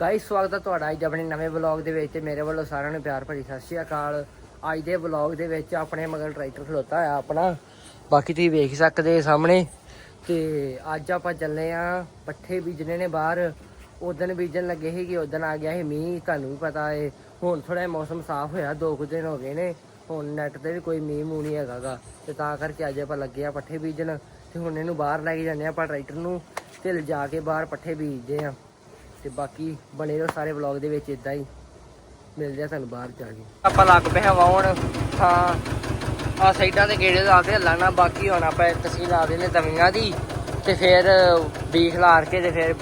Guys, ਸਵਾਗਤ ਹੈ ਤੁਹਾਡਾ ਅੱਜ ਆਪਣੇ ਨਵੇਂ ਵਲੌਗ ਦੇ ਵਿੱਚ ਮੇਰੇ ਵੱਲੋਂ ਸਾਰਿਆਂ ਨੂੰ ਪਿਆਰ ਭਰੀ ਸਤਿ ਸ਼੍ਰੀ ਅਕਾਲ। ਅੱਜ ਦੇ ਵਲੌਗ ਦੇ ਵਿੱਚ ਆਪਣੇ ਮਗਰ ਟਰੈਕਟਰ ਖਲੋਤਾ ਹੋਇਆ ਆਪਣਾ। ਬਾਕੀ ਤੁਸੀਂ ਵੇਖ ਸਕਦੇ ਸਾਹਮਣੇ। ਤੇ ਅੱਜ ਆਪਾਂ ਚੱਲੇ ਆ ਪੱਠੇ ਬੀਜਣੇ ਨੇ ਬਾਹਰ। ਉਦੋਂ ਬੀਜਣ ਲੱਗੇ ਸੀ ਕਿ ਉਦੋਂ ਆ ਗਿਆ ਸੀ ਮੀਂਹ, ਤੁਹਾਨੂੰ ਵੀ ਪਤਾ ਏ। ਹੁਣ ਥੋੜਾ ਮੌਸਮ ਸਾਫ਼ ਹੋਇਆ, ਦੋ ਕੁ ਦਿਨ ਹੋ ਗਏ ਨੇ। ਹੁਣ ਨੈਟ ਤੇ ਵੀ ਕੋਈ ਮੀਂਹ ਮੂੰਹ ਨਹੀਂ ਹੈਗਾਗਾ ਤੇ ਤਾਂ ਕਰਕੇ ਅੱਜ ਆਪਾਂ ਲੱਗੇ ਆ ਪੱਠੇ ਬੀਜਣ। ਤੇ ਹੁਣ ਇਹਨੂੰ ਬਾਹਰ ਲੈ ਕੇ ਜਾਂਦੇ ਆ ਆਪਾਂ ਟਰੈਕਟਰ ਨੂੰ। ਤੇ ਲਿਜਾ ਕੇ ਬਾਹਰ ਪੱਠੇ ਬੀਜਦੇ ਆ। ਤੇ ਬਾਕੀ ਬਣੇ ਰਹੋ ਸਾਰੇ ਵਲੌਗ ਦੇ ਵਿੱਚ ਇਦਾਂ ਹੀ ਮਿਲਦੇ ਆ ਤੁਹਾਨੂੰ ਬਾਹਰ ਜਾ ਕੇ। ਆਪਾਂ ਲੱਗ ਪਏ ਹਵਾਉਣ ਹਾਂ ਆ ਸਾਈਡਾਂ ਤੇ ਗੇੜੇ ਲਾ ਕੇ ਲਾਣਾ ਬਾਕੀ ਹੁਣ ਆਪਾਂ ਤਸਵੀਰ ਲਾ ਦੇਣੇ ਦਵੀਆਂ ਦੀ, ਤੇ ਫਿਰ ਬੀਖ ਲਾਰ ਕੇ ਤੇ ਫਿਰ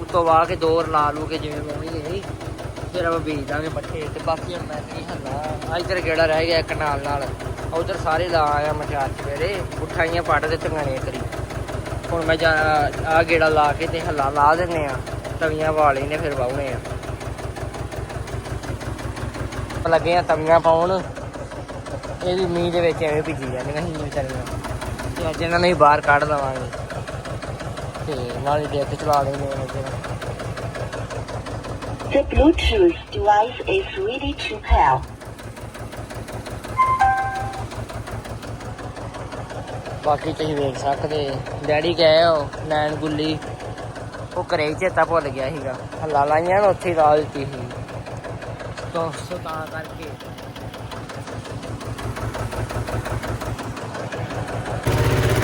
ਉਤੋਂ ਵਾਹ ਕੇ ਦੋਰ ਲਾ ਲੂ ਕੇ ਜਿਵੇਂ ਮੋਣੀ ਹੈ ਫਿਰ ਆਪਾਂ ਬੀਜ ਦਾਂਗੇ ਪੱਠੇ, ਤੇ ਬਾਕੀ ਹੁਣ ਮੈਂ ਨਹੀਂ ਹੱਲਾ ਆ ਇੱਧਰ ਗੇੜਾ ਰਹਿ ਗਿਆ ਇੱਕ ਨਾਲ ਨਾਲ ਉਧਰ ਸਾਰੇ ਲਾ ਆਇਆ ਮਚਾਰ ਸਵੇਰੇ ਉਠਾਈਆਂ ਪੱਟ ਦੇ ਨੇ ਕਰੀ। ਹੁਣ ਮੈਂ ਜਾ ਆ ਗੇੜਾ ਲਾ ਕੇ ਤੇ ਹੱਲਾ ਲਾ ਦਿੰਨੇ ਆ ਤਵੀਆਂ ਵਾਲੇ ਨੇ ਫਿਰ ਵਾਉਣੇ ਆ। ਲੱਗੇ ਆ ਤਵੀਆਂ ਪਾਉਣ। ਇਹ ਵੀ ਮੀਂਹ ਦੇ ਵਿੱਚ ਐਵੇਂ ਭਿੱਜੀ ਜਾਂਦੀਆਂ ਸੀ ਵਿਚਾਰੀਆਂ। ਤੇ ਅੱਜ ਇਹਨਾਂ ਨੂੰ ਬਾਹਰ ਕੱਢ ਲਵਾਂਗੇ। ਤੇ ਨਾਲ ਹੀ ਡੈਕ ਚਲਾ ਲੈਣੇ ਨੇ। ਜਿਹੜਾ The Bluetooth device is ready to pair. ਬਾਕੀ ਤੁਸੀਂ ਵੇਖ ਸਕਦੇ ਡੈਡੀ ਗਏ ਹੋ ਨੈਣ ਗੁੱਲੀ। ਉਹ ਘਰੇ ਚੇਤਾ ਭੁੱਲ ਗਿਆ ਸੀਗਾ। ਹੱਲਾ ਲਾਈਆਂ ਨਾ ਉੱਥੇ ਲਾ ਦਿੱਤੀ ਸੀ। ਤੋਂ ਸੋ ਤਾਂ ਕਰਕੇ।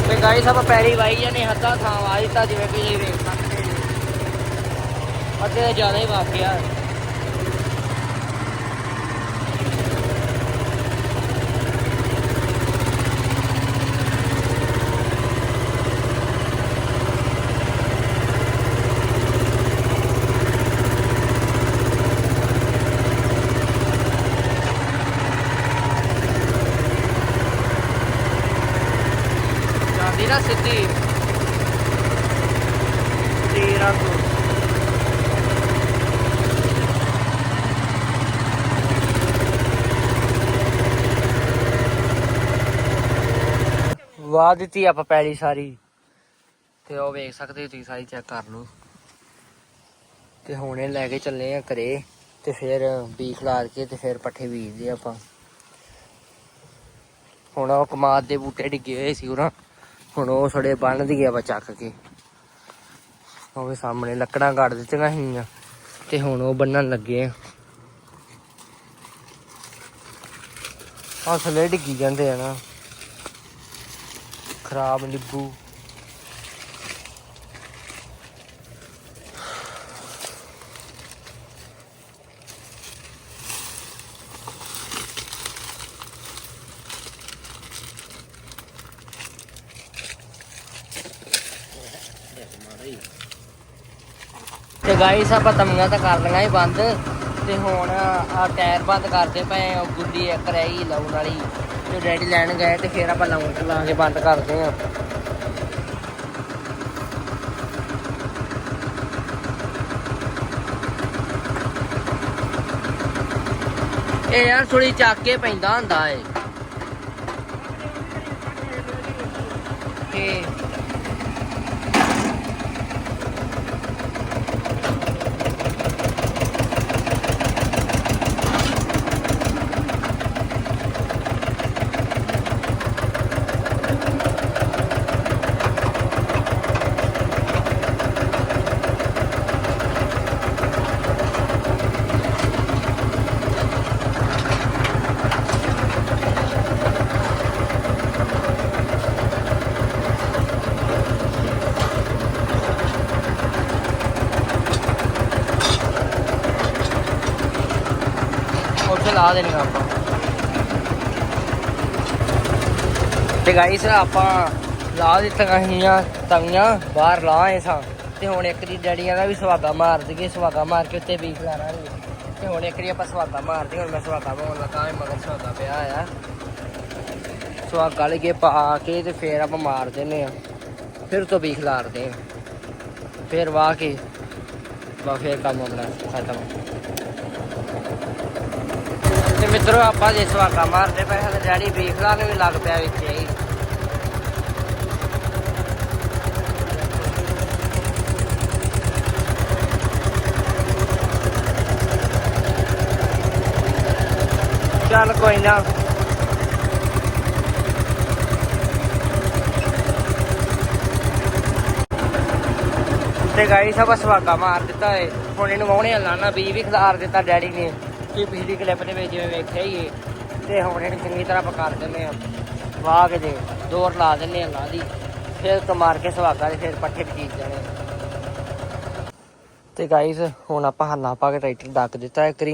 ਤੇ ਗਾਇਸ ਆਪਾਂ ਪੈਰੀ ਵਾਈ ਜਾਨੇ ਹੱਥਾਂ ਥਾਂ ਵਾ ਦਿੱਤਾ, ਜਿਵੇਂ ਕਿ ਤੁਸੀਂ ਵੇਖ ਸਕਦੇ ਅੱਗੇ ਜ਼ਿਆਦਾ ਹੀ ਵਾਕਿਆ ਸਿੱਧੀ। ਤੇਰਾ ਤੋਂ ਵਾਹ ਦਿੱਤੀ ਆਪਾਂ ਪੈਲੀ ਸਾਰੀ। ਤੇ ਉਹ ਵੇਖ ਸਕਦੇ ਤੁਸੀਂ ਸਾਰੀ ਚੈੱਕ ਕਰ ਲਓ ਤੇ ਹੁਣ ਇਹ ਲੈ ਕੇ ਚੱਲੇ ਆ ਘਰੇ, ਤੇ ਫਿਰ ਬੀ ਖਲਾਰ ਕੇ ਤੇ ਫਿਰ ਪੱਠੇ ਬੀਜਦੇ ਆਪਾਂ। ਹੁਣ ਉਹ ਕਮਾਦ ਦੇ ਬੂਟੇ ਡਿੱਗੇ ਹੋਏ ਸੀ ਉਹਨਾਂ ਹੁਣ ਉਹ ਥੋੜੇ ਬੰਨ ਦਈਏ ਵਾ ਚੱਕ ਕੇ। ਉਹ ਵੀ ਸਾਹਮਣੇ ਲੱਕੜਾਂ ਕੱਢ ਦਿੱਤੀਆਂ ਸੀਗੀਆਂ ਤੇ ਹੁਣ ਉਹ ਬੰਨਣ ਲੱਗੇ ਆ। ਆਹ ਥੱਲੇ ਡਿੱਗੀ ਜਾਂਦੇ ਆ ਨਾ। ਖਰਾਬ ਨਿੱਬੂ ਤੇ ਗਾਈਸ ਆਪਾਂ ਤਮੀਆਂ ਤਾਂ ਕਰ ਲਈਆਂ ਹੀ ਬੰਦ ਤੇ ਹੁਣ ਆ ਟਾਇਰ ਬੰਦ ਕਰਦੇ ਪਏ ਆ ਗੁੱਡੀ ਇੱਕ ਰਹਿ ਲਾਉਣ ਵਾਲੀ ਤੇ ਡੈਡੀ ਲੈਣ ਗਏ ਤੇ ਫਿਰ ਆਪਾਂ ਲਾਉਣ ਲਾ ਕੇ ਬੰਦ ਕਰਦੇ ਆ ਇਹ ਯਾਰ ਥੋੜੀ ਚੱਕ ਕੇ ਪੈਂਦਾ ਹੁੰਦਾ ਏ। ਤੇ ਉੱਥੇ ਲਾ ਦੇਣੀਆਂ ਆਪਾਂ। ਤੇ ਗਾਈਸ ਆਪਾਂ ਲਾ ਦਿੱਤੀਆਂ ਸੀਆਂ ਤਵੀਆਂ, ਬਾਹਰ ਲਾਏ ਸਾਂ। ਤੇ ਹੁਣ ਇੱਕ ਦੀ ਡੈਡੀਆਂ ਦਾ ਵੀ ਸਵਾਗਾ ਮਾਰ ਦਈਏ ਸਵਾਗਾ ਮਾਰ ਕੇ ਉੱਤੇ ਬੀਖ ਲਾਰਾਂਗੇ ਤੇ ਹੁਣ ਇੱਕ ਦੀ ਆਪਾਂ ਸਵਾਗਾ ਮਾਰਦੇ ਹੁਣ ਮੈਂ ਸਵਾਗਾ ਪਾਉਣ ਲੱਗਾ ਹਾਂ, ਮਗਰ ਸਵਾਗਾ ਪਿਆ ਆ। ਸਵਾਗਾ ਲਗੇ ਪਾ ਕੇ ਤੇ ਫੇਰ ਆਪਾਂ ਮਾਰ ਦਿੰਨੇ ਆ। ਫਿਰ ਤੋਂ ਬੀਖ ਲਾਰਦੇ ਆ। ਫਿਰ ਵਾਹ ਕੇ ਬਾ ਫੇਰ ਕੰਮ ਆਪਣਾ ਖਤਮ। ਮਿੱਤਰੋ, ਆਪਾਂ ਜੇ ਸਵਾਗਾ ਮਾਰਦੇ ਪਏ ਹਾਂ ਤੇ ਡੈਡੀ ਵੇਖ ਲਾ ਵੀ ਲੱਗ ਪਿਆ ਵਿੱਚ ਹੀ। ਚੱਲ ਕੋਈ ਨਾ। ਤੇ ਗਾਈ ਸਭ ਸਵਾਗਾ ਮਾਰ ਦਿੱਤਾ ਏ। ਹੁਣ ਇਹਨੂੰ ਵਾਉਣੇ ਲਾਣਾ ਬੀ ਵੀ ਖਿਲਾਰ ਦਿੱਤਾ ਡੈਡੀ ਨੇ। ਕਿ ਪਿਛਲੀ ਕਲਿੱਪ ਦੇ ਵਿੱਚ ਜਿਵੇਂ ਵੇਖਿਆ ਹੀ ਏ ਤੇ ਹੁਣ ਇਹਨੂੰ ਚੰਗੀ ਤਰ੍ਹਾਂ ਪਕਾ ਦਿੰਦੇ ਆ ਵਾਹ ਕੇ ਦੇ ਦੋਰ ਲਾ ਦਿੰਦੇ ਆ ਲਾ ਦੀ। ਫਿਰ ਤੋਂ ਮਾਰ ਕੇ ਸਵਾਗਾ ਦੇ ਫਿਰ ਪੱਠੇ ਬੀਜ ਜਾਣੇ। ਤੇ ਗਾਈਸ ਹੁਣ ਆਪਾਂ ਹੱਲਾ ਪਾ ਕੇ ਟਰੈਕਟਰ ਡੱਕ ਦਿੱਤਾ ਇੱਕ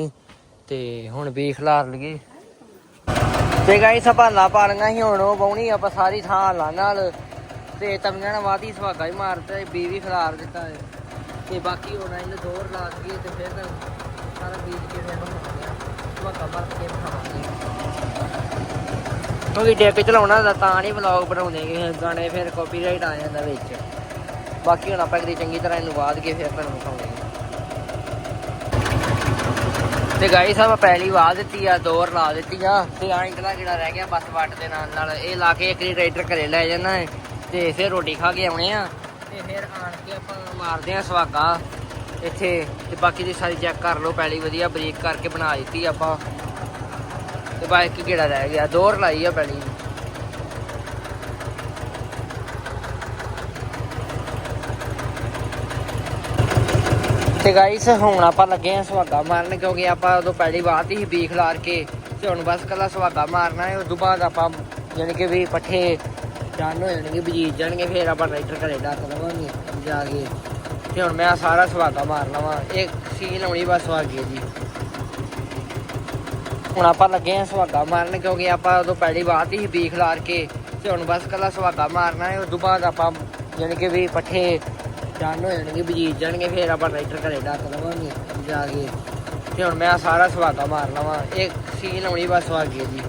ਤੇ ਹੁਣ ਵੀ ਖਿਲਾਰ ਲਈਏ। ਤੇ ਗਾਈਸ ਆਪਾਂ ਹੱਲਾ ਪਾ ਲਈਆਂ ਸੀ, ਹੁਣ ਉਹ ਬਾਉਣੀ ਆਪਾਂ ਸਾਰੀ ਥਾਂ ਹੱਲਾ ਨਾਲ। ਤੇ ਤਵੀਆਂ ਨਾਲ ਵਾਦੀ ਸੁਹਾਗਾ ਹੀ ਮਾਰਦਾ ਬੀ ਵੀ ਖਲਾਰ ਦਿੱਤਾ ਤੇ ਬਾਕੀ ਹੁਣ ਇਹਨੂੰ ਦੋਰ ਲਾ ਦਈਏ ਤੇ ਫਿਰ ਸਾਰਾ ਬੀਜ ਕੇ ਫਿਰ ਬਣਾਉਂਦੇ ਆ ਕੇ ਬਣਾਵਾਂਗੇ ਕਿਉਂਕਿ ਡੈਕ ਚਲਾਉਣਾ ਦਾ ਤਾਂ ਨਹੀਂ ਵਲੌਗ ਬਣਾਉਂਦੇ ਗੇ, ਗਾਣੇ ਫਿਰ ਕਾਪੀਰਾਈਟ ਆ ਜਾਂਦਾ ਵਿੱਚ। ਬਾਕੀ ਹੁਣ ਆਪਾਂ ਇੱਕ ਚੰਗੀ ਤਰ੍ਹਾਂ ਇਹਨੂੰ ਬਾਦ ਕੇ ਫਿਰ ਤੁਹਾਨੂੰ ਦਿਖਾਉਂਦੇ ਤੇ ਗਾਈ ਸਾਹਿਬ ਪਹਿਲੀ ਵਾਹ ਦਿੱਤੀ ਆ ਦੋਰ ਲਾ ਦਿੱਤੀ ਆ ਤੇ ਆਂਕਲਾ ਜਿਹੜਾ ਰਹਿ ਗਿਆ ਬਸ ਵੱਟ ਦੇ ਨਾਲ ਨਾਲ ਇਹ ਲਾ ਕੇ ਇੱਕ ਟਰੈਕਟਰ ਘਰੇ ਲੈ ਜਾਣਾ ਹੈ। ਤੇ ਫਿਰ ਰੋਟੀ ਖਾ ਕੇ ਆਉਣੇ ਆ। ਤੇ ਫਿਰ ਆਣ ਕੇ ਆਪਾਂ ਮਾਰਦੇ ਆ ਸਵਾਗਾ ਇੱਥੇ ਤੇ ਬਾਕੀ ਦੀ ਸਾਰੀ ਚੈੱਕ ਕਰ ਲਓ ਪਹਿਲੀ ਵਧੀਆ ਬਰੀਕ ਕਰਕੇ ਬਣਾ ਦਿੱਤੀ ਆਪਾਂ। ਤੇ ਬਾਕੀ ਇੱਕ ਗੇੜਾ ਰਹਿ ਗਿਆ ਦੋਰ ਲਾਈ ਆ ਪਹਿਲੀ ਤੇ ਗਾਈਸ ਹੁਣ ਆਪਾਂ ਲੱਗੇ ਆ ਸੁਹਾਗਾ ਮਾਰਨ, ਕਿਉਂਕਿ ਆਪਾਂ ਉਦੋਂ ਪਹਿਲੀ ਬਾਤ ਹੀ ਬੀਖ ਲਾਰ ਕੇ, ਤੇ ਹੁਣ ਬਸ ਕੱਲਾ ਸੁਹਾਗਾ ਮਾਰਨਾ ਹੈ, ਉਦੋਂ ਬਾਅਦ ਆਪਾਂ ਯਾਨੀ ਕਿ ਵੀ ਪੱਠੇ ਡਨ ਹੋ ਜਾਣਗੇ ਬੀਜ ਜਾਣਗੇ, ਫਿਰ ਆਪਾਂ ਟਰੈਕਟਰ ਘਰੇ ਡੱਕ ਲਵਾਂਗੇ, ਜਾ ਕੇ। ਤੇ ਹੁਣ ਮੈਂ ਸਾਰਾ ਸੁਹਾਗਾ ਮਾਰਨਾ ਵਾ। ਇੱਕ ਸੀਲ ਆਉਣੀ ਬਸ ਸੁਹਾਗੇ ਦੀ। ਹੁਣ ਆਪਾਂ ਲੱਗੇ ਆ ਸੁਹਾਗਾ ਮਾਰਨ ਕਿਉਂਕਿ ਆਪਾਂ ਉਦੋਂ ਪਹਿਲੀ ਬਾਤ ਹੀ ਬੀਖ ਲਾਰ ਕੇ ਤੇ ਹੁਣ ਬਸ ਕੱਲਾ ਸੁਹਾਗਾ ਮਾਰਨਾ ਹੈ। ਉਦੋਂ ਬਾਅਦ ਆਪਾਂ ਯਾਨੀ ਕਿ ਵੀ ਪੱਠੇ ਡਨ ਹੋ ਜਾਣਗੇ ਬੀਜ ਜਾਣਗੇ, ਫਿਰ ਆਪਾਂ ਰਾਈਟਰ ਘਰੇ ਡੱਕ ਲਵਾਂਗੇ ਜਾ ਕੇ। ਤੇ ਹੁਣ ਮੈਂ ਸਾਰਾ ਸੁਹਾਗਾ ਮਾਰਨਾ ਵਾ। ਇੱਕ ਸੀਲ ਆਉਣੀ ਬਸ ਸੁਹਾਗੇ ਦੀ।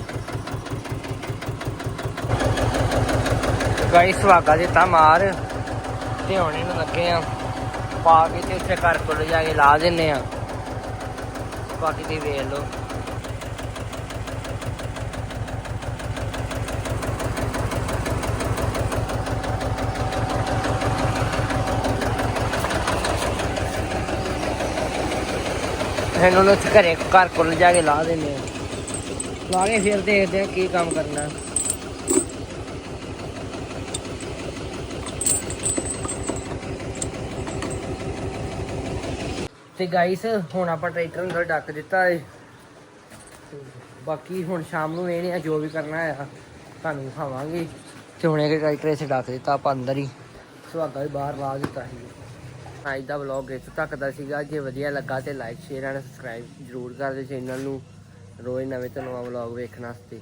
ਗਾਈ ਸੁਹਾਗਾ ਦਿੱਤਾ ਮਾਰ। ਤੇ ਹੁਣ ਇਹਨੂੰ ਲੱਗੇ ਆ। ਪਾ ਕੇ ਤੇ ਉੱਥੇ ਘਰ ਕੋਲ ਜਾ ਕੇ ਲਾ ਦਿੰਨੇ ਆ। ਬਾਕੀ ਤੇ ਵੇਖ ਲਓ। ਇਹਨੂੰ ਨਾ ਘਰੇ ਘਰ ਕੋਲ ਜਾ ਕੇ ਲਾ ਦਿੰਨੇ ਆ। ਲਾ ਕੇ ਫਿਰ ਦੇਖਦੇ ਆ ਕੀ ਕੰਮ ਕਰਨਾ। ਤੇ ਗਾਈਸ ਹੁਣ ਆਪਾਂ ਟਰੈਕਟਰ ਨੂੰ ਥੋੜ੍ਹਾ ਢੱਕ ਦਿੱਤਾ ਏ। ਤੇ ਬਾਕੀ ਹੁਣ ਸ਼ਾਮ ਨੂੰ ਇਹਨੇ ਜੋ ਵੀ ਕਰਨਾ ਆ, ਤੁਹਾਨੂੰ ਦਿਖਾਵਾਂਗੇ ਤੇ ਹੁਣ ਇਹ ਟਰੈਕਟਰ ਇਸੇ ਡੱਕ ਦਿੱਤਾ ਆਪਾਂ ਅੰਦਰ ਹੀ। ਸੁਹਾਗਾ ਵੀ ਬਾਹਰ ਲਾ ਦਿੱਤਾ ਸੀ। ਅੱਜ ਦਾ ਵਲੌਗ ਇੱਥੇ ਤੱਕ ਦਾ ਸੀਗਾ। ਜੇ ਵਧੀਆ ਲੱਗਾ ਤੇ ਲਾਈਕ ਸ਼ੇਅਰ ਐਂਡ ਸਬਸਕ੍ਰਾਈਬ ਜਰੂਰ ਕਰ ਦਿਓ ਚੈਨਲ ਨੂੰ। ਰੋਜ਼ ਨਵੇਂ ਤੋਂ ਨਵਾਂ ਵਲੌਗ ਵੇਖਣ ਵਾਸਤੇ।